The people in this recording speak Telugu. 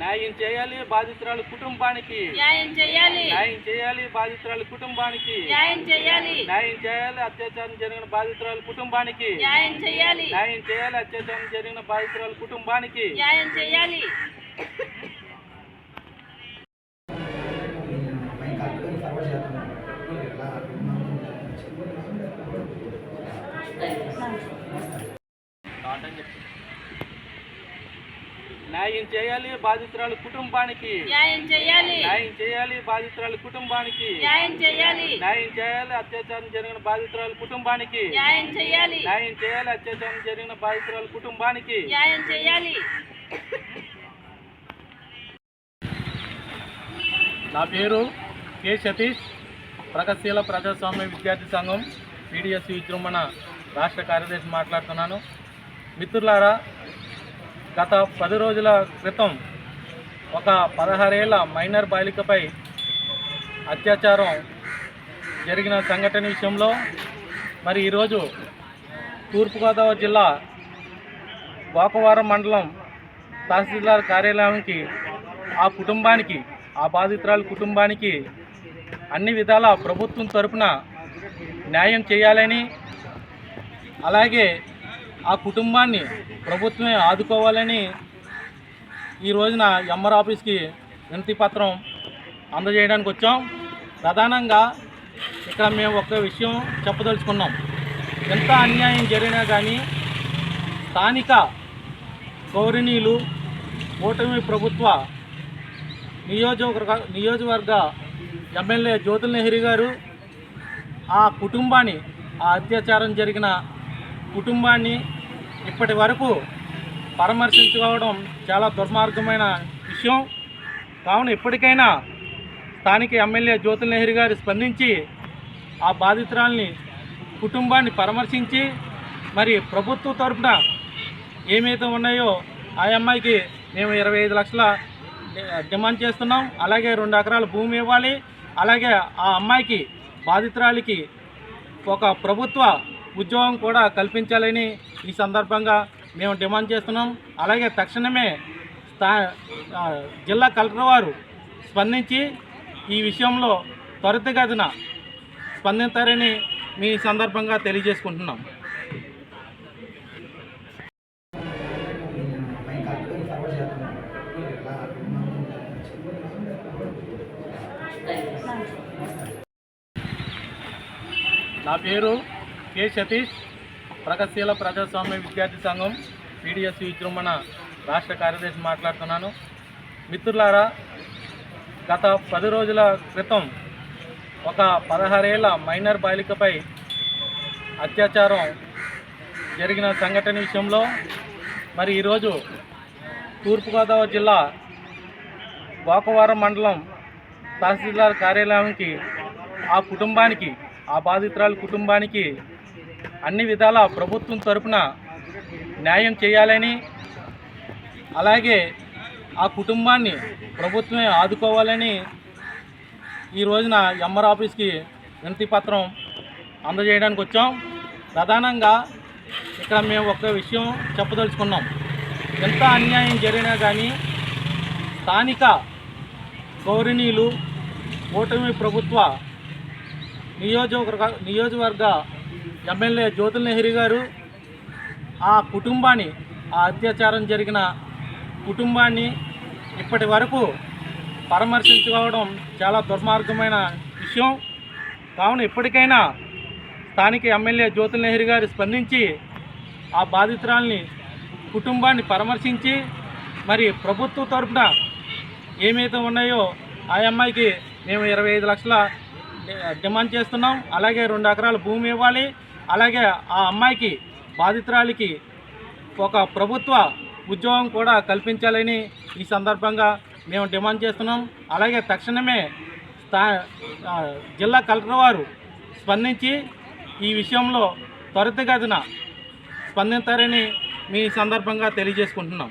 న్యాయం చేయాలి బాధితురాల కుటుంబానికి. న్యాయం చేయాలి. న్యాయం చేయాలి బాధితురాల కుటుంబానికి. న్యాయం చేయాలి. న్యాయం చేయాలి అత్యాచారం జరిగిన బాధితురాల కుటుంబానికి. న్యాయం చేయాలి. న్యాయం చేయాలి అత్యాచారం జరిగిన బాధితురాల కుటుంబానికి. న్యాయం చేయాలి. న్యాయం చేయాలి బాధితురాల కుటుంబానికి. న్యాయం చేయాలి. న్యాయం చేయాలి బాధితురాల కుటుంబానికి. న్యాయం చేయాలి. న్యాయం చేయాలి అత్యాచారం జరిగిన బాధితురాల కుటుంబానికి. న్యాయం చేయాలి. న్యాయం చేయాలి అత్యాచారం జరిగిన బాధితురాల కుటుంబానికి. న్యాయం చేయాలి. నా పేరు కె సతీష్ ప్రగతిశీల ప్రజాస్వామ్య విద్యార్థి సంఘం పీడిఎస్ విజృంభణ రాష్ట్ర కార్యదర్శి మాట్లాడుతున్నాను. మిత్రులారా గత పది రోజుల క్రితం ఒక పదహారేళ్ళ మైనర్ బాలికపై అత్యాచారం జరిగిన సంఘటన విషయంలో మరి ఈరోజు తూర్పుగోదావరి జిల్లా గోకవరం మండలం తహసీల్దార్ కార్యాలయానికి ఆ కుటుంబానికి ఆ బాధితురాల కుటుంబానికి అన్ని విధాల ప్రభుత్వం తరపున న్యాయం చేయాలని అలాగే ఆ కుటుంబాన్ని ప్రభుత్వమే ఆదుకోవాలని ఈ రోజున ఎంఆర్ ఆఫీస్కి వినతి పత్రం అందజేయడానికి వచ్చాం. ప్రధానంగా ఇక్కడ మేము ఒక విషయం చెప్పదలుచుకున్నాం. ఎంత అన్యాయం జరిగినా కానీ స్థానిక గౌరవనీయులు కూటమి ప్రభుత్వ నియోజకవర్గ నియోజకవర్గ ఎమ్మెల్యే జ్యోతుల్ నెహ్రీ గారు ఆ కుటుంబాన్ని ఆ అత్యాచారం జరిగిన కుటుంబాన్ని ఇప్పటి వరకు పరామర్శించుకోవడం చాలా దుర్మార్గమైన విషయం. కావున ఇప్పటికైనా స్థానిక ఎమ్మెల్యే జ్యోతుల్ నెహ్రీ గారు స్పందించి ఆ బాధితురాల్ని కుటుంబాన్ని పరామర్శించి మరి ప్రభుత్వ తరపున ఏమైతే ఉన్నాయో ఆ అమ్మాయికి మేము ఇరవై ఐదు లక్షల డిమాండ్ చేస్తున్నాం. అలాగే రెండు ఎకరాల భూమి ఇవ్వాలి. అలాగే ఆ అమ్మాయికి బాధితురాలికి ఒక ప్రభుత్వ ఉద్యోగం కూడా కల్పించాలని ఈ సందర్భంగా మేము డిమాండ్ చేస్తున్నాం. అలాగే తక్షణమే స్థా జిల్లా కలెక్టర్ వారు స్పందించి ఈ విషయంలో త్వరితగతిన స్పందించారని మీ సందర్భంగా తెలియజేసుకుంటున్నాం. నా పేరు కె సతీష్ ప్రగతిశీల ప్రజాస్వామ్య విద్యార్థి సంఘం పీడిఎస్ విజృంభణ రాష్ట్ర కార్యదర్శి మాట్లాడుతున్నాను. మిత్రులారా గత పది రోజుల క్రితం ఒక పదహారేళ్ళ మైనర్ బాలికపై అత్యాచారం జరిగిన సంఘటన విషయంలో మరి ఈరోజు తూర్పుగోదావరి జిల్లా గోకవరం మండలం తహసీల్దార్ కార్యాలయానికి ఆ కుటుంబానికి ఆ బాధితురాల కుటుంబానికి అన్ని విధాల ప్రభుత్వం తరపున న్యాయం చేయాలని అలాగే ఆ కుటుంబాన్ని ప్రభుత్వమే ఆదుకోవాలని ఈ రోజున ఎంఆర్ ఆఫీస్కి వినతి పత్రం అందజేయడానికి వచ్చాం. ప్రధానంగా ఇక్కడ మేము ఒక విషయం చెప్పదలుచుకున్నాం. ఎంత అన్యాయం జరిగినా కానీ స్థానిక గౌరవనీయులు కూటమి ప్రభుత్వ నియోజకవర్గ నియోజకవర్గ ఎమ్మెల్యే జ్యోతుల్ నెహ్రీ గారు ఆ కుటుంబాన్ని ఆ అత్యాచారం జరిగిన కుటుంబాన్ని ఇప్పటి వరకు పరామర్శించుకోవడం చాలా దుర్మార్గమైన విషయం. కావున ఇప్పటికైనా స్థానిక ఎమ్మెల్యే జ్యోతుల్ నెహ్రీ గారు స్పందించి ఆ బాధితురాల్ని కుటుంబాన్ని పరామర్శించి మరి ప్రభుత్వ తరఫున ఏమైతే ఉన్నాయో ఆ అమ్మాయికి మేము ఇరవై ఐదు లక్షల డిమాండ్ చేస్తున్నాం. అలాగే రెండు ఎకరాల భూమి ఇవ్వాలి. అలాగే ఆ అమ్మాయికి బాధితురాలికి ఒక ప్రభుత్వ ఉద్యోగం కూడా కల్పించాలని ఈ సందర్భంగా మేము డిమాండ్ చేస్తున్నాం. అలాగే తక్షణమే స్థా జిల్లా కలెక్టర్ వారు స్పందించి ఈ విషయంలో త్వరితగతిన స్పందించారని మీ సందర్భంగా తెలియజేసుకుంటున్నాం.